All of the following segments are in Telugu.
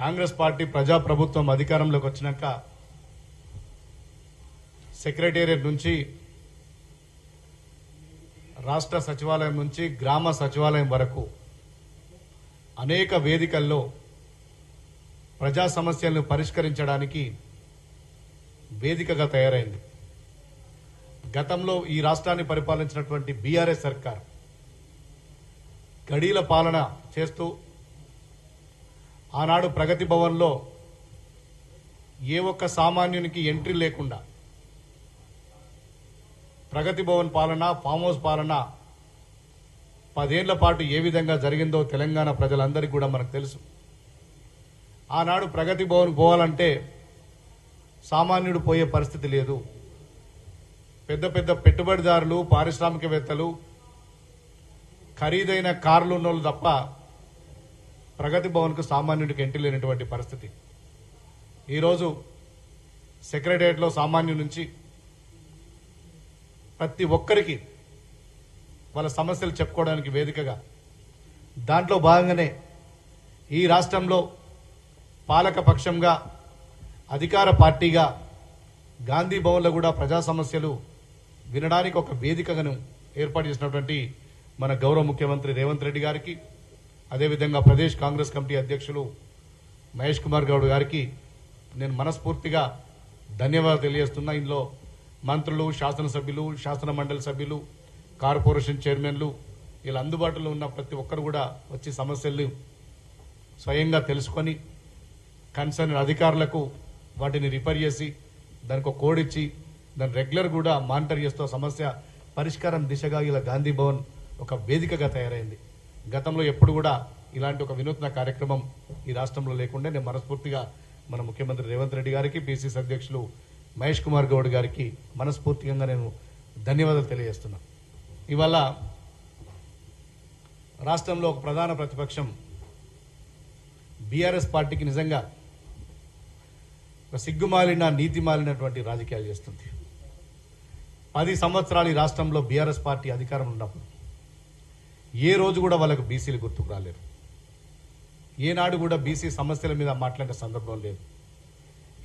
కాంగ్రెస్ పార్టీ ప్రజాప్రభుత్వం అధికారంలోకి వచ్చినాక సెక్రటేరియట్ నుంచి రాష్ట్ర సచివాలయం నుంచి గ్రామ సచివాలయం వరకు అనేక వేదికల్లో ప్రజా సమస్యలను పరిష్కరించడానికి వేదికగా తయారైంది. గతంలో ఈ రాష్ట్రాన్ని పరిపాలించినటువంటి బీఆర్ఎస్ సర్కార్ గడీల పాలన చేస్తూ ఆనాడు ప్రగతి భవన్లో ఏ ఒక్క సామాన్యునికి ఎంట్రీ లేకుండా ప్రగతి భవన్ పాలన ఫామ్ హౌస్ పాలన పదేళ్ళ పాటు ఏ విధంగా జరిగిందో తెలంగాణ ప్రజలందరికీ కూడా మనకు తెలుసు. ఆనాడు ప్రగతి భవన్ పోవాలంటే సామాన్యుడు పోయే పరిస్థితి లేదు. పెద్ద పెద్ద పెట్టుబడిదారులు పారిశ్రామికవేత్తలు ఖరీదైన కార్లు ఉన్నోళ్ళు తప్ప ప్రగతి భవన్కు సామాన్యుడికి ఎంట్రీ లేనటువంటి పరిస్థితి. ఈరోజు సెక్రటరియట్లో సామాన్యు నుంచి ప్రతి ఒక్కరికి వాళ్ళ సమస్యలు చెప్పుకోవడానికి వేదికగా దాంట్లో భాగంగానే ఈ రాష్ట్రంలో పాలక పక్షంగా అధికార పార్టీగా గాంధీ భవన్లో కూడా ప్రజా సమస్యలు వినడానికి ఒక వేదికను ఏర్పాటు చేసినటువంటి మన గౌరవ ముఖ్యమంత్రి రేవంత్ రెడ్డి గారికి అదేవిధంగా ప్రదేశ్ కాంగ్రెస్ కమిటీ అధ్యక్షులు మహేష్ కుమార్ గౌడ్ గారికి నేను మనస్ఫూర్తిగా ధన్యవాదాలు తెలియజేస్తున్నా. ఇందులో మంత్రులు శాసనసభ్యులు శాసన మండలి సభ్యులు కార్పొరేషన్ చైర్మన్లు ఇలా అందుబాటులో ఉన్న ప్రతి ఒక్కరు కూడా వచ్చి సమస్యల్ని స్వయంగా తెలుసుకొని కన్సర్న్ అధికారులకు వాటిని రిపేర్ చేసి దానికి ఒక కోడ్ ఇచ్చి దాన్ని రెగ్యులర్ కూడా మానిటర్ చేస్తూ సమస్య పరిష్కారం దిశగా ఇలా గాంధీ భవన్ ఒక వేదికగా తయారైంది. గతంలో ఎప్పుడు కూడా ఇలాంటి ఒక వినూత్న కార్యక్రమం ఈ రాష్ట్రంలో లేకుండా నేను మనస్ఫూర్తిగా మన ముఖ్యమంత్రి రేవంత్ రెడ్డి గారికి పిసిసి అధ్యక్షులు మహేష్ కుమార్ గౌడ్ గారికి మనస్ఫూర్తిగా నేను ధన్యవాదాలు తెలియజేస్తున్నా. ఇవాళ రాష్ట్రంలో ఒక ప్రధాన ప్రతిపక్షం బీఆర్ఎస్ పార్టీకి నిజంగా ఒక సిగ్గుమాలిన నీతి మాలినటువంటి రాజకీయాలు చేస్తుంది. పది సంవత్సరాలు ఈ రాష్ట్రంలో బీఆర్ఎస్ పార్టీ అధికారం ఉన్నప్పుడు ఏ రోజు కూడా వాళ్ళకు బీసీలు గుర్తుకు రాలేరు. ఏనాడు కూడా బీసీ సమస్యల మీద మాట్లాడే సందర్భం లేదు.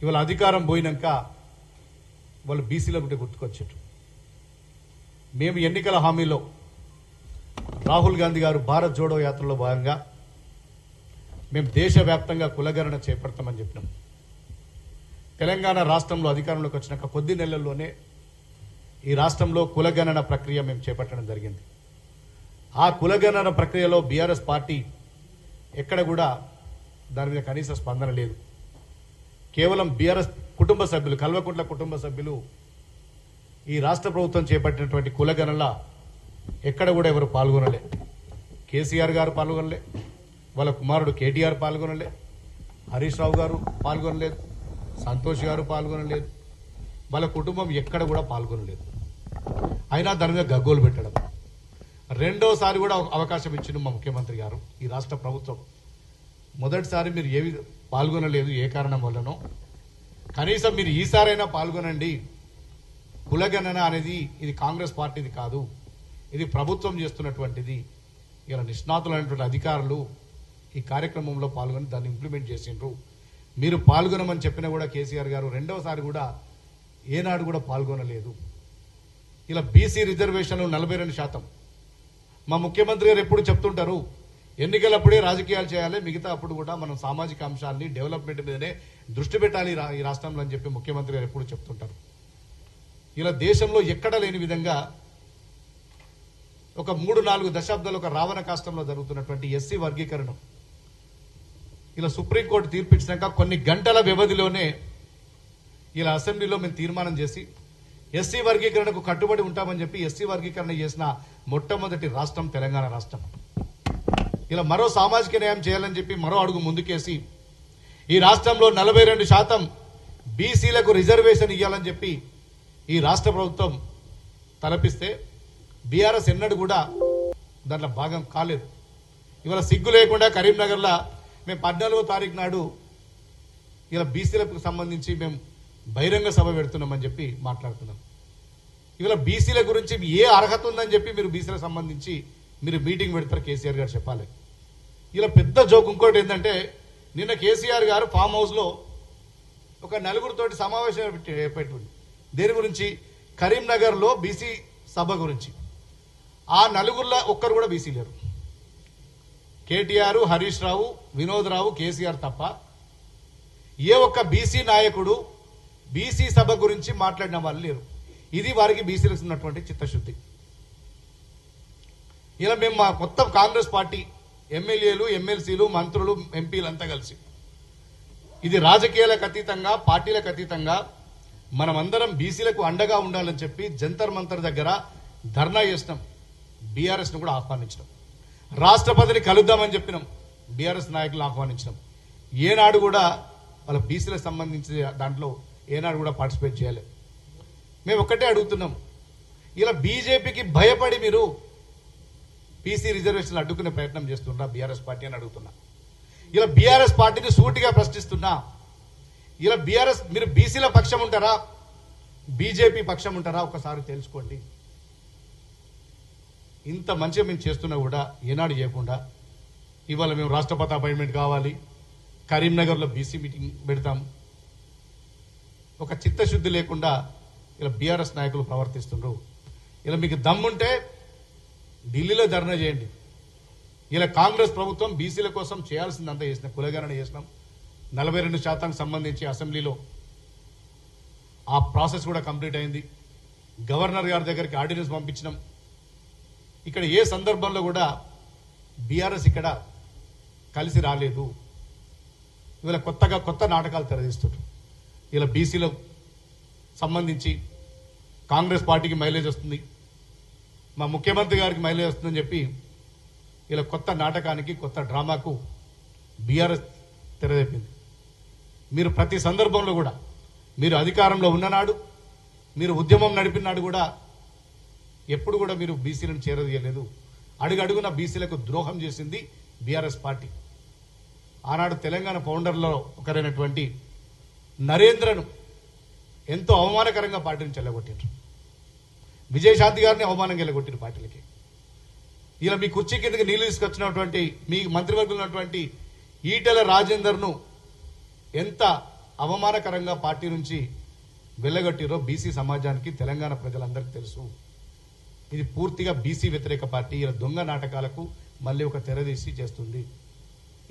ఇవాళ అధికారం పోయినాక వాళ్ళు బీసీల గుంటే గుర్తుకొచ్చారు మేము ఎన్నికల హామీలో రాహుల్ గాంధీ గారు భారత్ జోడో యాత్రలో భాగంగా మేము దేశవ్యాప్తంగా కులగణన చేపడతామని చెప్పినాం. తెలంగాణ రాష్ట్రంలో అధికారంలోకి వచ్చినాక కొద్ది నెలల్లోనే ఈ రాష్ట్రంలో కులగణన ప్రక్రియ మేము చేపట్టడం జరిగింది. ఆ కులగణన ప్రక్రియలో బీఆర్ఎస్ పార్టీ ఎక్కడ కూడా దాని మీద కనీస స్పందన లేదు. కేవలం బీఆర్ఎస్ కుటుంబ సభ్యులు కల్వకుంట్ల కుటుంబ సభ్యులు ఈ రాష్ట్ర ప్రభుత్వం చేపట్టినటువంటి కులగణన ఎక్కడ కూడా ఎవరు పాల్గొనలే. కేసీఆర్ గారు పాల్గొనలే వాళ్ళ కుమారుడు కేటీఆర్ పాల్గొనలే హరీష్ రావు గారు పాల్గొనలేదు సంతోష్ గారు పాల్గొనలేదు వాళ్ళ కుటుంబం ఎక్కడ కూడా పాల్గొనలేదు. అయినా దాని మీద గగ్గోలు పెట్టడం. రెండోసారి కూడా అవకాశం ఇచ్చింది మా ముఖ్యమంత్రి గారు ఈ రాష్ట్ర ప్రభుత్వం. మొదటిసారి మీరు ఏవి పాల్గొనలేదు ఏ కారణం వల్లనో. కనీసం మీరు ఈసారైనా పాల్గొనండి. కులగణన అనేది ఇది కాంగ్రెస్ పార్టీది కాదు. ఇది ప్రభుత్వం చేస్తున్నటువంటిది. ఇలా నిష్ణాతులైనటువంటి అధికారులు ఈ కార్యక్రమంలో పాల్గొని దాన్ని ఇంప్లిమెంట్ చేసిండ్రు. మీరు పాల్గొనమని చెప్పినా కూడా కేసీఆర్ గారు రెండవసారి కూడా ఏనాడు కూడా పాల్గొనలేదు. ఇలా బీసీ రిజర్వేషన్ నలభై రెండు శాతం. మా ముఖ్యమంత్రి గారు ఎప్పుడు చెప్తుంటారు ఎన్నికలప్పుడే రాజకీయాలు చేయాలి మిగతా అప్పుడు కూడా మనం సామాజిక అంశాన్ని డెవలప్మెంట్ మీదనే దృష్టి పెట్టాలి రా- ఈ రాష్ట్రంలో అని చెప్పి ముఖ్యమంత్రి గారు ఎప్పుడు చెప్తుంటారు. ఇలా దేశంలో ఎక్కడ లేని విధంగా ఒక మూడు నాలుగు దశాబ్దాలు ఒక రావణ కాష్టంలో జరుగుతున్నటువంటి ఎస్సీ వర్గీకరణ. ఇలా సుప్రీంకోర్టు తీర్పిచ్చినాక కొన్ని గంటల వ్యవధిలోనే ఇలా అసెంబ్లీలో మేము తీర్మానం చేసి ఎస్సీ వర్గీకరణకు కట్టుబడి ఉంటామని చెప్పి ఎస్సీ వర్గీకరణ చేసిన మొట్టమొదటి రాష్ట్రం తెలంగాణ రాష్ట్రం. ఇలా మరో సామాజిక న్యాయం చేయాలని చెప్పి మరో అడుగు ముందుకేసి ఈ రాష్ట్రంలో నలభై రెండు శాతం బీసీలకు రిజర్వేషన్ ఇవ్వాలని చెప్పి ఈ రాష్ట్ర ప్రభుత్వం తలపిస్తే బీఆర్ఎస్ ఎన్నడూ కూడా దాంట్లో భాగం కాలేదు. ఇవాళ సిగ్గు లేకుండా కరీంనగర్లో మేము పద్నాలుగో తారీఖు నాడు ఇలా బీసీలకు సంబంధించి మేము బహిరంగ సభ పెడుతున్నామని చెప్పి మాట్లాడుతున్నాం. ఇవాళ బీసీల గురించి ఏ అర్హత ఉందని చెప్పి మీరు బీసీలకు సంబంధించి మీరు మీటింగ్ పెడతారు కేసీఆర్ గారు చెప్పాలి. ఇలా పెద్ద జోక్ ఇంకోటి ఏంటంటే నిన్న కేసీఆర్ గారు ఫామ్ హౌస్లో ఒక నలుగురితోటి సమావేశం పెట్టి- దేని గురించి? కరీంనగర్లో బీసీ సభ గురించి. ఆ నలుగురిలో ఒక్కరు కూడా బీసీ లేరు. కేటీఆర్ హరీష్ రావు వినోద్ రావు కేసీఆర్ తప్ప ఏ ఒక్క బీసీ నాయకుడు బీసీ సభ గురించి మాట్లాడిన వాళ్ళు లేరు. ఇది వారికి బీసీలకు ఉన్నటువంటి చిత్తశుద్ధి. ఇలా మేము మా కొత్త కాంగ్రెస్ పార్టీ ఎమ్మెల్యేలు ఎమ్మెల్సీలు మంత్రులు ఎంపీలు అంతా కలిసి ఇది రాజకీయాలకు అతీతంగా పార్టీలకు అతీతంగా మనమందరం బీసీలకు అండగా ఉండాలని చెప్పి జంతర్ మంతర్ దగ్గర ధర్నా చేసినాం. బీఆర్ఎస్ను కూడా ఆహ్వానించినాం. రాష్ట్రపతిని కలుద్దామని చెప్పినాం. బీఆర్ఎస్ నాయకులను ఆహ్వానించినాం. ఏనాడు కూడా వాళ్ళ బీసీలకు సంబంధించిన దాంట్లో ఏనాడు కూడా పార్టిసిపేట్ చేయలేదు మేము ఒక్కటే అడుగుతున్నాం. ఇలా బీజేపీకి భయపడి మీరు బీసీ రిజర్వేషన్లు అడ్డుకునే ప్రయత్నం చేస్తున్నా బీఆర్ఎస్ పార్టీ అని అడుగుతున్నా. ఇలా బీఆర్ఎస్ పార్టీని సూటిగా ప్రశ్నిస్తున్నా. ఇలా బీఆర్ఎస్ మీరు బీసీల పక్షం ఉంటారా? బీజేపీ పక్షం ఉంటారా? ఒకసారి తెలుసుకోండి. ఇంత మంచిగా మేము చేస్తున్నా కూడా ఏనాడు చేయకుండా ఇవాళ మేము రాష్ట్రపతి అపాయింట్మెంట్ కావాలి కరీంనగర్లో బీసీ మీటింగ్ పెడతాం. ఒక చిత్తశుద్ధి లేకుండా ఇలా బీఆర్ఎస్ నాయకులు ప్రవర్తిస్తుండ్రు. ఇలా మీకు దమ్ముంటే ఢిల్లీలో ధర్నా చేయండి. ఇలా కాంగ్రెస్ ప్రభుత్వం బీసీల కోసం చేయాల్సిందంతా చేసిన కులగణన చేసినాం. నలభై రెండు శాతానికి సంబంధించి అసెంబ్లీలో ఆ ప్రాసెస్ కూడా కంప్లీట్ అయింది. గవర్నర్ గారి దగ్గరికి ఆర్డినెన్స్ పంపించినాం. ఇక్కడ ఏ సందర్భంలో కూడా బీఆర్ఎస్ ఇక్కడ కలిసి రాలేదు. ఇవాళ కొత్తగా కొత్త నాటకాలు తెరదీస్తుంటారు ఇలా బీసీలో సంబంధించి కాంగ్రెస్ పార్టీకి మైలేజ్ వస్తుంది. మా ముఖ్యమంత్రి గారికి మైలేజ్ వస్తుందని చెప్పి ఇలా కొత్త నాటకానికి కొత్త డ్రామాకు బీఆర్ఎస్ తెరదేపింది మీరు ప్రతి సందర్భంలో కూడా మీరు అధికారంలో ఉన్ననాడు మీరు ఉద్యమం నడిపినాడు కూడా ఎప్పుడు కూడా మీరు బీసీలను చేరదీయలేదు. అడుగడుగున బీసీలకు ద్రోహం చేసింది బీఆర్ఎస్ పార్టీ. ఆనాడు తెలంగాణ ఫౌండర్లో ఒకరైనటువంటి నరేంద్రను ఎంతో అవమానకరంగా పార్టీని చెల్లగొట్టారు విజయశాంతి గారిని అవమానం గెలగొట్టిన పార్టీలకి. ఇలా మీ కుర్చీ కిందకి నీళ్ళు తీసుకొచ్చినటువంటి మీ మంత్రివర్గంలో ఉన్నటువంటి ఈటెల రాజేందర్ను ఎంత అవమానకరంగా పార్టీ నుంచి వెళ్ళగొట్టిరో బీసీ సమాజానికి తెలంగాణ ప్రజలందరికీ తెలుసు. ఇది పూర్తిగా బీసీ వ్యతిరేక పార్టీ. ఇలా దొంగ నాటకాలకు మళ్ళీ ఒక తెరదీసి చేస్తుంది.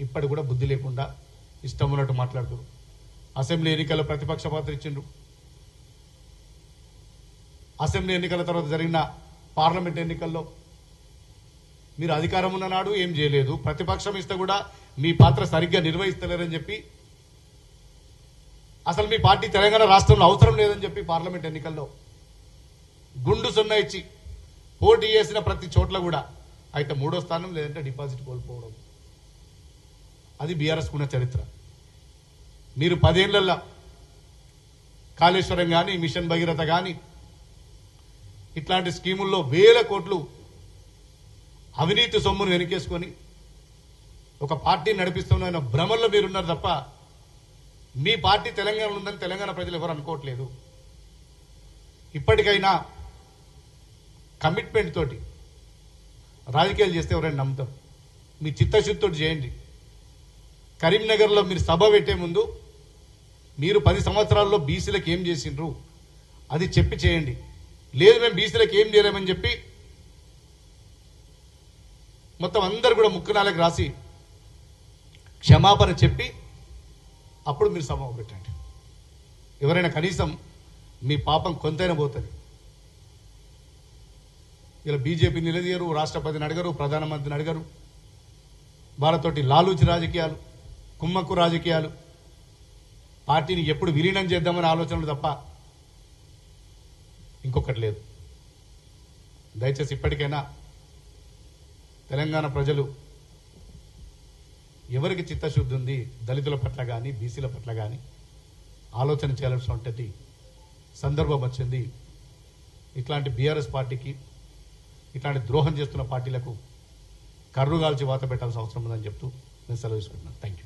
ఇప్పటి కూడా బుద్ధి లేకుండా ఇష్టం ఉన్నట్టు మాట్లాడుతున్నారు. అసెంబ్లీ ఎన్నికల్లో ప్రతిపక్ష పాత్ర ఇచ్చిండ్రు. అసెంబ్లీ ఎన్నికల తర్వాత జరిగిన పార్లమెంట్ ఎన్నికల్లో మీరు అధికారం ఉన్న నాడు ఏం చేయలేదు. ప్రతిపక్షం ఇస్తే కూడా మీ పాత్ర సరిగ్గా నిర్వహిస్తలేరని చెప్పి అసలు మీ పార్టీ తెలంగాణ రాష్ట్రంలో అవసరం లేదని చెప్పి పార్లమెంట్ ఎన్నికల్లో గుండు సున్నా ఇచ్చి పోటీ చేసిన ప్రతి చోట్ల కూడా అయితే మూడో స్థానం లేదంటే డిపాజిట్ కోల్పోవడం. అది బీఆర్ఎస్కున్న చరిత్ర. మీరు పదేళ్ళలో కాళేశ్వరం కానీ మిషన్ భగీరథ కానీ ఇట్లాంటి స్కీముల్లో వేల కోట్లు అవినీతి సొమ్మును వెనుకేసుకొని ఒక పార్టీ నడిపిస్తున్న భ్రమల్లో మీరున్నారు తప్ప మీ పార్టీ తెలంగాణలో ఉందని తెలంగాణ ప్రజలు ఎవరు అనుకోవట్లేదు. ఇప్పటికైనా కమిట్మెంట్ తోటి రాజకీయాలు చేస్తే ఎవరైనా నమ్ముతాం మీ చిత్తశుద్ధితోటి చేయండి. కరీంనగర్లో మీరు సభ పెట్టే ముందు మీరు పది సంవత్సరాల్లో బీసీలకు ఏం చేసిండ్రు? అది చెప్పి చేయండి. లేదు మేము బీసీలకు ఏం చేయలేమని చెప్పి మొత్తం అందరు కూడా ముక్కునాలకు రాసి క్షమాపణ చెప్పి అప్పుడు మీరు సభ పెట్టండి. ఎవరైనా కనీసం మీ పాపం కొంతైనా పోతుంది. ఇలా బీజేపీ నిలదీయరు రాష్ట్రపతిని అడగరు ప్రధానమంత్రిని అడగరు. వాళ్ళతోటి లాలూచి రాజకీయాలు కుమ్మక్కు రాజకీయాలు. పార్టీని ఎప్పుడు విలీనం చేద్దామనే ఆలోచనలు తప్ప ఇంకొకటి లేదు. దయచేసి ఇప్పటికైనా తెలంగాణ ప్రజలు ఎవరికి చిత్తశుద్ధి ఉంది దళితుల పట్ల కానీ బీసీల పట్ల కానీ ఆలోచన చేయాల్సినటువంటి సందర్భం వచ్చింది. ఇట్లాంటి బీఆర్ఎస్ పార్టీకి ఇట్లాంటి ద్రోహం చేస్తున్న పార్టీలకు కర్రుగాల్చి వాత పెట్టాల్సిన అవసరం ఉందని చెప్తూ నేను సెలవు తీసుకుంటున్నాను. Thank you